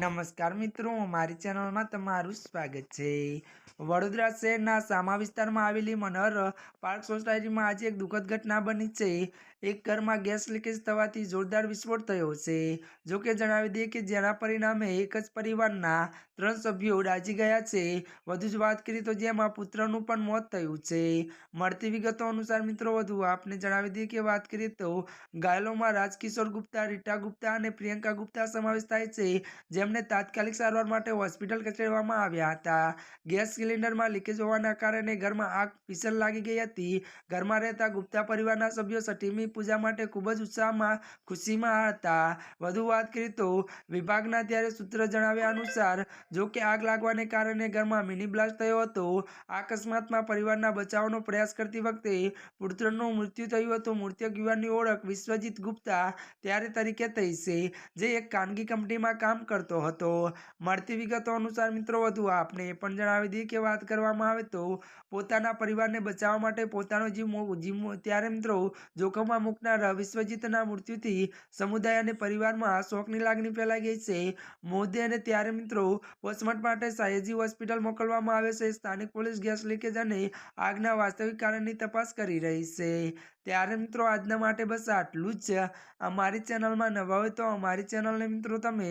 નમસ્કાર મિત્રો, મારી ચેનલમાં તમારું સ્વાગત છે. વડોદરા શહેરના સામા વિસ્તારમાં આવેલી મનહર પાર્ક સોસાયટીમાં આજે એક દુઃખદ ઘટના બની છે. એક ઘરમાં ગેસ લીકેજ થવાથી જોરદાર વિસ્ફોટ થયો છે. જો કે જણાવી દઈએ કે જેના પરિણામે એક જ પરિવારના ત્રણ સભ્યો રાજી ગયા છે. વધુ જ વાત કરીએ તો જેમાં પુત્રનું પણ મોત થયું છે. મળતી વિગતો અનુસાર મિત્રો, વધુ આપને જણાવી દઈએ કે વાત કરીએ તો ઘાયલોમાં રાજકિશોર ગુપ્તા, રીટા ગુપ્તા અને પ્રિયંકા ગુપ્તા સમાવેશ થાય છે. જેમને તાત્કાલિક સારવાર માટે હોસ્પિટલ ખસેડવામાં આવ્યા હતા. ગેસ સિલિન્ડરમાં લીકેજ હોવાના કારણે ઘરમાં આગ ભીષણ લાગી ગઈ હતી. ઘરમાં રહેતા ગુપ્તા પરિવારના સભ્યો સટીમી પૂજા માટે ખૂબ જ ઉત્સાહમાં, ખુશીમાં હતા. વધુ વાત કરીએ તો વિભાગના ત્યારે સૂત્ર જણાવ્યા અનુસાર, જો કે આગ લાગવાને કારણે ઘરમાં મિની બ્લાસ્ટ થયો હતો. આ અકસ્માતમાં પરિવારના બચાવનો પ્રયાસ કરતી વખતે પુત્રનું મૃત્યુ થયું હતું. મૃતક યુવાનની ઓળખ વિશ્વજીત ગુપ્તા ત્યારે તરીકે થઈ છે જે એક ખાનગી કંપનીમાં કામ કરતો હતો. મળતી વિગતો અનુસાર મિત્રો, વધુ આપને એ પણ જણાવી દઈએ કે વાત કરવામાં આવે તો પોતાના પરિવારને બચાવવા માટે પોતાનો જીવ જીવ ત્યારે મિત્રો, જોખમમાં મૂકનાર વિશ્વજીતના મૃત્યુથી સમુદાય અને પરિવારમાં શોકની લાગણી ફેલાઈ ગઈ છે. મૃતદેહને ત્યારે મિત્રો, પોસ્ટમોર્ટમ માટે સયાજી હોસ્પિટલ મોકલવામાં આવે છે. સ્થાનિક પોલીસ ગેસ લીકેજ અને આગના વાસ્તવિક કારણની તપાસ કરી રહી છે. ત્યારે મિત્રો, આજના માટે બસ આટલું જ. અમારી ચેનલમાં નવા હોય તો અમારી ચેનલને મિત્રો તમે